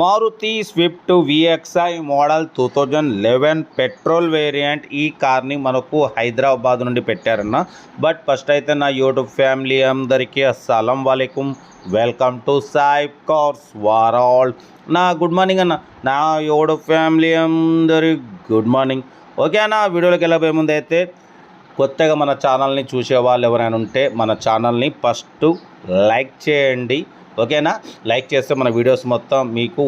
Maruti Swift VXI model two thousand eleven petrol variant ఈ కార్ని మనకు హైదరాబాద్ నుండి పెట్టారన్న. బట్ ఫస్ట్ అయితే నా యూట్యూబ్ ఫ్యామిలీ అందరికీ అస్సలం వాలేకుమ్ వెల్కమ్ టు సాయిబ్ కార్స్ వారాల్. నా గుడ్ మార్నింగ్ అన్న. నా యూట్యూబ్ ఫ్యామిలీ అందరి గుడ్ మార్నింగ్. ఓకే అన్న వీడియోలోకి వెళ్ళబోయే ముందు అయితే కొత్తగా మన ఛానల్ని చూసే వాళ్ళు ఎవరైనా ఉంటే మన ఛానల్ని ఫస్ట్ లైక్ చేయండి. ఓకేనా? లైక్ చేస్తే మన వీడియోస్ మొత్తం మీకు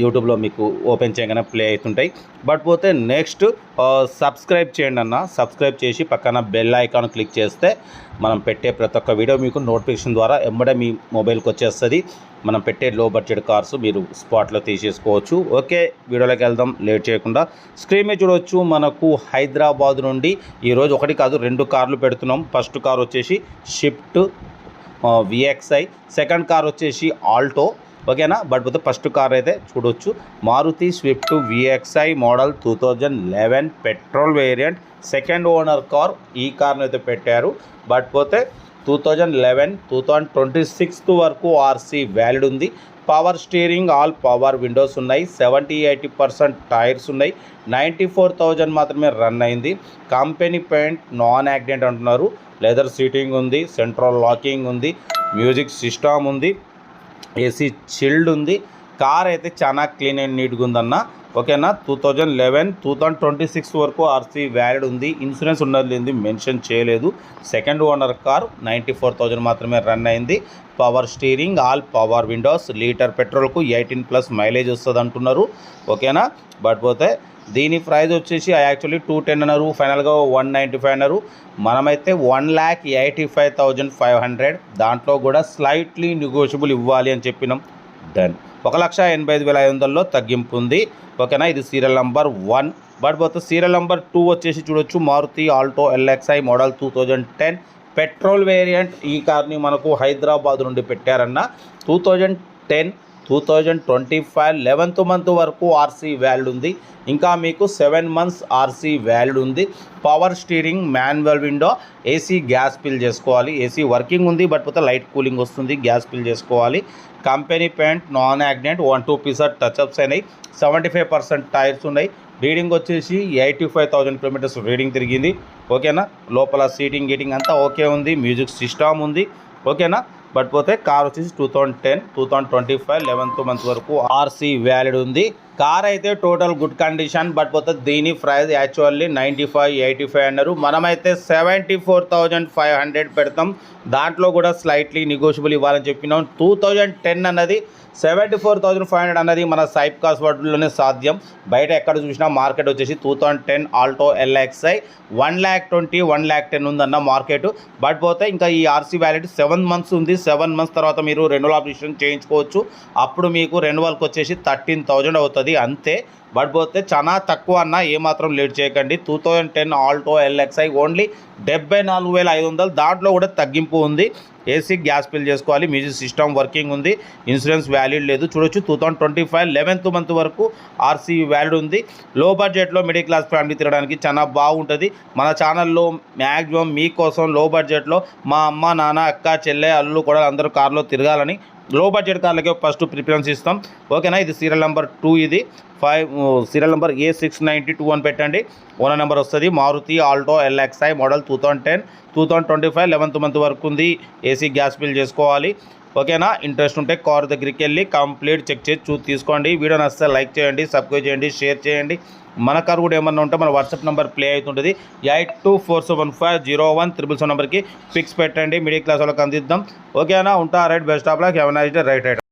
యూట్యూబ్లో మీకు ఓపెన్ చేయగానే ప్లే అవుతుంటాయి. బట్ పోతే నెక్స్ట్ సబ్స్క్రైబ్ చేయండి అన్న. సబ్స్క్రైబ్ చేసి పక్కన బెల్ ఐకాన్ క్లిక్ చేస్తే మనం పెట్టే ప్రతి ఒక్క వీడియో మీకు నోటిఫికేషన్ ద్వారా ఎంబడే మీ మొబైల్కి వచ్చేస్తుంది. మనం పెట్టే లో బడ్జెట్ కార్స్ మీరు స్పాట్లో తీసేసుకోవచ్చు. ఓకే వీడియోలోకి వెళ్దాం. లేట్ చేయకుండా. స్క్రీన్ మీద చూడవచ్చు మనకు హైదరాబాద్ నుండి ఈరోజు ఒకటి కాదు రెండు కార్లు పెడుతున్నాం. ఫస్ట్ కార్ వచ్చేసి షిఫ్ట్ విఎక్స్ఐ సెకండ్ కార్ వచ్చేసి ఆల్టో ఓకేనా? బట్ పోతే ఫస్ట్ కార్ అయితే చూడొచ్చు. Maruti Swift VXI model two thousand eleven petrol variant second owner car ఈ కార్ను అయితే పెట్టారు. బట్ పోతే two thousand eleven two thousand twenty sixth వరకు ఆర్సీ వ్యాలిడ్ ఉంది. Power steering all power windows ఉన్నాయి. సెవెంటీ ఎయిటీ పర్సెంట్ టైర్స్ ఉన్నాయి. Ninety four thousand మాత్రమే రన్ అయింది. కంపెనీ పెయింట్ నాన్ యాక్సిడెంట్ అంటున్నారు. లెదర్ సీటింగ్ ఉంది సెంట్రల్ లాకింగ్ ఉంది మ్యూజిక్ సిస్టమ్ ఉంది ఏసీ చిల్డ్ ఉంది. కార్ అయితే చాలా క్లీన్ అండ్ నీట్గా ఉందన్న. ఓకేనా? Two thousand eleven two thousand twenty six వరకు ఆర్సీ వ్యాలిడ్ ఉంది. ఇన్సూరెన్స్ ఉన్నది మెన్షన్ చేయలేదు. Second owner car ninety four thousand మాత్రమే రన్ అయింది. Power steering all power windows litre పెట్రోల్కు eighteen plus mileage వస్తుంది అంటున్నారు. ఓకేనా? బట్ పోతే దీని ప్రైస్ వచ్చేసి యాక్చువల్లీ టూ టెన్ అన్నారు. ఫైనల్గా వన్ నైంటీ ఫైవ్ అన్నారు. మనమైతే one lakh eighty five thousand five hundred దాంట్లో కూడా స్లైట్లీ నెగోషియబుల్ ఇవ్వాలి అని చెప్పినాం. డన్ ఒక లక్ష ఎనభై ఐదు వేల ఐదు వందల్లో తగ్గింపు ఉంది. ఓకేనా? ఇది సీరియల్ నంబర్ వన్. బట్ పోతే సీరియల్ నెంబర్ టూ వచ్చేసి చూడొచ్చు. Maruti Alto LXI model two thousand ten. Petrol variant ఈ కార్ని మనకు హైదరాబాద్ నుండి పెట్టారన్న. Two thousand ten two thousand twenty five eleventh month వరకు ఆర్సీ వ్యాలిడ్ ఉంది. ఇంకా మీకు సెవెన్ మంత్స్ ఆర్సీ వ్యాలిడ్ ఉంది. Power steering manual window AC gas fill చేసుకోవాలి. ఏసీ వర్కింగ్ ఉంది బట్ పోతే లైట్ కూలింగ్ వస్తుంది. గ్యాస్ ఫిల్ చేసుకోవాలి. Company paint non accident one two pieces touch ups అయినాయి. సెవెంటీ ఫైవ్ పర్సెంట్ టైర్స్ ఉన్నాయి. Reading వచ్చేసి eighty five thousand kilometres reading తిరిగింది ఓకేనా లోపల సీటింగ్ గీటింగ్ అంతా ఓకే ఉంది. మ్యూజిక్ సిస్టమ్ ఉంది. ఓకేనా బట్ పోతే కార్ వచ్చేసి two thousand ten two thousand twenty five eleventh month వరకు ఆర్సీ వ్యాలిడ్ ఉంది. కార్ అయితే టోటల్ గుడ్ కండిషన్ బట్ పోతే దీని price actually ninety five eighty five అన్నారు. మనమైతే seventy four thousand five hundred పెడతాం. దాంట్లో కూడా స్లైట్లీ నెగోషియబుల్ ఇవ్వాలని చెప్పినాం. టూ థౌజండ్ టెన్ అన్నది seventy four thousand five hundred అన్నది మన సైప్ కాస్ వర్డ్లోనే సాధ్యం. బయట ఎక్కడ చూసినా మార్కెట్ వచ్చేసి two thousand ten Alto LXI one lakh twenty one lakh ten ఉందన్న మార్కెట్. బట్ పోతే ఇంకా ఈ ఆర్సీ వ్యాలిడ్ సెవెన్ మంత్స్ ఉంది. సెవెన్ మంత్స్ తర్వాత మీరు రెన్యువల్ ఆపరేషన్ చేయించుకోవచ్చు. అప్పుడు మీకు రెన్యువల్కి వచ్చేసి థర్టీన్ థౌజండ్ అవుతుంది. అంతే. బట్ పోతే చాలా తక్కువ అన్న ఏమాత్రం లేట్ చేయకండి. Two thousand ten Alto LXI only డెబ్బై నాలుగు వేల ఐదు వందలు. దాంట్లో కూడా తగ్గింపు ఉంది. ఏసీ గ్యాస్ ఫిల్ చేసుకోవాలి. మ్యూజిక్ సిస్టమ్ వర్కింగ్ ఉంది. ఇన్సూరెన్స్ వ్యాలిడ్ లేదు. చూడొచ్చు two thousand twenty five eleventh month వరకు ఆర్సీ వ్యాలిడ్ ఉంది. లో బడ్జెట్లో మిడిల్ క్లాస్ ఫ్యామిలీ తిరగడానికి చాలా బాగుంటుంది. మన ఛానల్లో మ్యాక్సిమం మీకోసం లో బడ్జెట్లో మా అమ్మ నాన్న అక్క చెల్లె అల్లు కూడా అందరూ కారులో తిరగాలని లో బడ్జెట్ కార్లకే ఫస్ట్ ప్రిఫరెన్స్ ఇస్తాం. ఓకేనా? ఇది సీరియల్ నెంబర్ టూ ఇది. Five serial number A six ninety two అని పెట్టండి. ఓనర్ నెంబర్ వస్తుంది. Maruti Alto LXI model two thousand ten two thousand twenty five eleventh month వరకు ఉంది. ఏసీ గ్యాస్ బిల్ చేసుకోవాలి. ఓకేనా? ఇంట్రెస్ట్ ఉంటే కార్ దగ్గరికి వెళ్ళి కంప్లీట్ చెక్ చేసి చూ తీసుకోండి. వీడియో నచ్చితే లైక్ చేయండి సబ్స్క్రైబ్ చేయండి షేర్ చేయండి. మన కార్ కూడా ఏమన్నా ఉంటే మన వాట్సాప్ నెంబర్ ప్లే అవుతుంటుంది. Eight two four seven five zero one triple seven నెంబర్కి ఫిక్స్ పెట్టండి. మిడిల్ క్లాస్ వాళ్ళకి అందిద్దాం. ఓకేనా? ఉంటా రైట్ బెస్ట్ ఆఫ్ లాక్. ఎవరైనా రైట్ రైట్.